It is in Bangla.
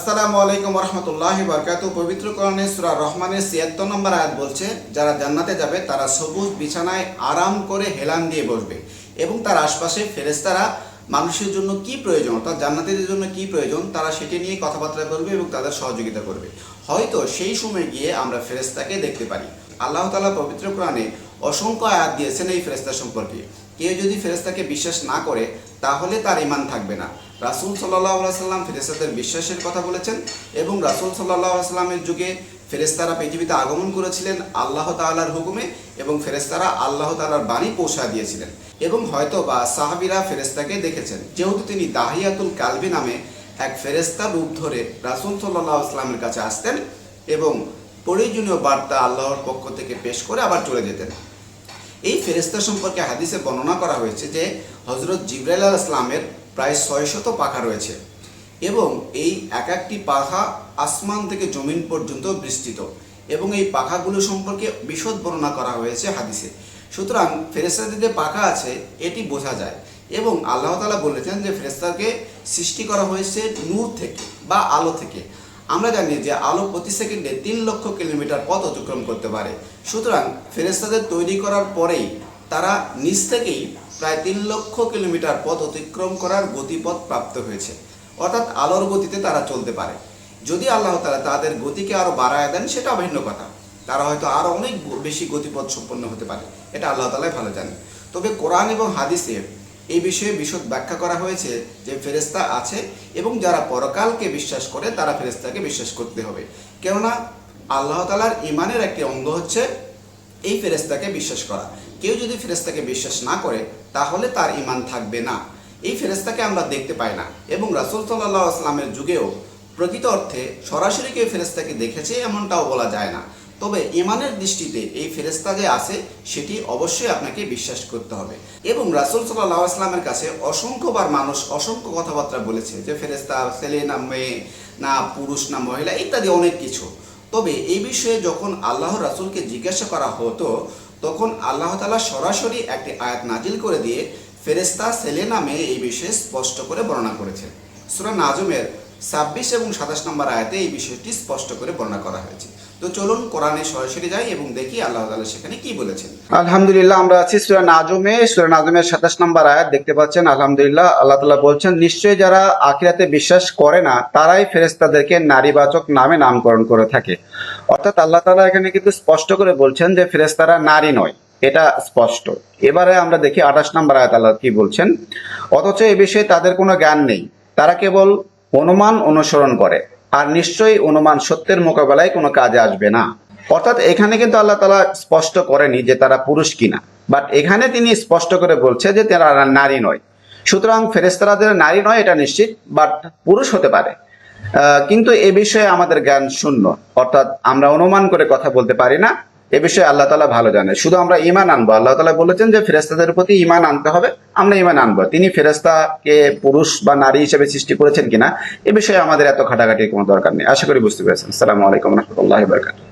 আসসালামু আলাইকুম রহমতুল্লাহ বরকাত পবিত্র কোরআনে সূরা রহমানের ছিয়াত্তর নম্বর আয়াত বলছে, যারা জান্নাতে যাবে, তারা সবুজ বিছানায় আরাম করে হেলান দিয়ে বসবে। এবং তার আশপাশে ফেরেশতারা মানুষের জন্য কি প্রয়োজন, অর্থাৎ জান্নাতীদের জন্য কি প্রয়োজন, তারা সেটি নিয়ে কথাবার্তা বলবে এবং তাদের সহযোগিতা করবে। হয়তো সেই সময় গিয়ে আমরা ফেরেশতাকে দেখতে পারি। আল্লাহ তাআলা পবিত্র কোরআনে অসংখ্য আয়াত দিয়েছেন এই ফেরেশতা সম্পর্কে। কেউ যদি ফেরেশতাকে বিশ্বাস না করে, তাহলে তার ইমান থাকবে না। রাসুল সাল্লাহ সাল্লাম ফেরেস্তাদের বিশ্বাসের কথা বলেছেন এবং রাসুল সাল্লাহ সাল্লামের যুগে ফেরেস্তারা পৃথিবীতে আগমন করেছিলেন আল্লাহ তাআলার হুকুমে এবং ফেরেস্তারা আল্লাহ তাআলার বাণী পৌঁছা দিয়েছিলেন। এবং হয়তো বা সাহাবিরা ফেরেস্তাকে দেখেছেন। যেহেতু তিনি দাহিয়াতুল কালবি নামে এক ফেরেস্তা রূপ ধরে রাসুল সাল্লাহ আসলামের কাছে আসতেন এবং প্রয়োজনীয় বার্তা আল্লাহর পক্ষ থেকে পেশ করে আবার চলে যেতেন। এই ফেরেস্তা সম্পর্কে হাদিসে বর্ণনা করা হয়েছে যে হজরত জিব্রাইল আল ইসলামের প্রায় ছয়শত পাখা রয়েছে এবং এই এক একটি পাখা আসমান থেকে জমিন পর্যন্ত বিস্তৃত এবং এই পাখাগুলো সম্পর্কে বিশদ বর্ণনা করা হয়েছে হাদিসে। সুতরাং ফেরেস্তাদের যে পাখা আছে, এটি বোঝা যায় এবং আল্লাহ তালা বলেছেন যে ফেরেস্তাকে সৃষ্টি করা হয়েছে নূর থেকে বা আলো থেকে। আমরা জানি যে আলো প্রতি সেকেন্ডে তিন লক্ষ কিলোমিটার পথ অতিক্রম করতে পারে। সুতরাং ফেরেস্তাদের তৈরি করার পরেই তারা নিচ থেকেই প্রায় তিন লক্ষ কিলোমিটার পথ অতিক্রম করার গতিপথ প্রাপ্ত হয়েছে। অর্থাৎ আলোর গতিতে তারা চলতে পারে। যদি আল্লাহ তালা তাদের গতিকে আরও বাড়ায় দেন সেটা ভিন্ন কথা। তারা হয়তো আরও অনেক বেশি গতিপথ সম্পন্ন হতে পারে। এটা আল্লাহ তালাই ভালো জানেন। তবে কোরআন এবং হাদিসে এই বিষয়ে বিশদ ব্যাখ্যা করা হয়েছে যে ফেরেস্তা আছে এবং যারা পরকালকে বিশ্বাস করে, তারা ফেরেস্তাকে বিশ্বাস করতে হবে। কেননা আল্লাহ তালার ইমানের একটি অঙ্গ হচ্ছে এই ফেরেস্তাকে বিশ্বাস করা। কেউ যদি ফেরেস্তাকে বিশ্বাস না করে, তাহলে তার ইমান থাকবে না। এই ফেরেস্তাকে আমরা দেখতে পাই না। এবং রাসুল সাল্লাহ আসলামের যুগেও প্রকৃত অর্থে সরাসরি কেউ ফেরেস্তাকে দেখেছে এমনটাও বলা যায় না। তবে ইমানের দৃষ্টিতে এই ফেরেস্তা যে আছে, সেটি অবশ্যই আপনাকে বিশ্বাস করতে হবে। এবং রাসুল সাল্লাহ আসলামের কাছে অসংখ্যবার মানুষ অসংখ্য কথাবার্তা বলেছে যে ফেরেস্তা ছেলে না মেয়ে, না পুরুষ, না মহিলা ইত্যাদি অনেক কিছু। তবে এই বিষয়ে যখন আল্লাহ রাসুলকে জিজ্ঞাসা করা হতো, তখন আল্লাহ তালা সরাসরি একটি আয়াত নাজিল করে দিয়ে ফেরেস্তা সেলে নামে এই বিষয়ে স্পষ্ট করে বর্ণনা করেছেন। সুরা নাজমের ছাব্বিশ এবং সাতাশ নম্বর আয়াতে এই বিষয়টি স্পষ্ট করে বর্ণনা করা হয়েছে। তো চলুন কোরআনে সরাসরি যাই এবং দেখি আল্লাহ তাআলা সেখানে কি বলেছেন। আলহামদুলিল্লাহ, আমরা আছি সূরা নাজমে। সূরা নাজমের 27 নম্বর আয়াত দেখতে পাচ্ছেন, আলহামদুলিল্লাহ, আল্লাহ তাআলা বলছেন, নিশ্চয়ই যারা আখিরাতে বিশ্বাস করে না, তারাই ফেরেশতাদেরকে নারীবাচক নামে নামকরণ করে থাকে। অর্থাৎ আল্লাহ তাআলা এখানে কিন্তু স্পষ্ট করে বলছেন যে ফেরেশতারা নারী নয়। এটা স্পষ্ট। এবারে আমরা দেখি আঠাশ নম্বর আয়াত আল্লাহ কি বলছেন, অথচ এ বিষয়ে তাদের কোনো জ্ঞান নেই। তারা কেবল অনুমান অনুসরণ করে। আর নিশ্চয়ই অনুমান সত্যের মোকাবেলায় কোনো কাজে আসবে না। অর্থাৎ এখানে কিন্তু আল্লাহ তালা স্পষ্ট করেনি যে তারা পুরুষ কিনা। বাট এখানে তিনি স্পষ্ট করে বলছে যে তারা নারী নয়। সুতরাং ফেরেস্তারা যে নারী নয় এটা নিশ্চিত বাট পুরুষ হতে পারে। কিন্তু এ বিষয়ে আমাদের জ্ঞান শূন্য। অর্থাৎ আমরা অনুমান করে কথা বলতে পারি না। এ বিষয়ে আল্লাহ তালা ভালো জানে। শুধু আমরা ইমান আনব। আল্লাহ তালা বলেছেন যে ফেরেস্তাদের প্রতি ইমান আনতে হবে। আমরা ইমান আনব। তিনি ফেরেস্তাকে পুরুষ বা নারী হিসেবে সৃষ্টি করেছেন কিনা, এ বিষয়ে আমাদের এত খাটাখাটির কোনো দরকার নেই। আশা করি বুঝতে পেরেছেন। সালামু আলাইকুম রহমতুল্লাহ বরকাত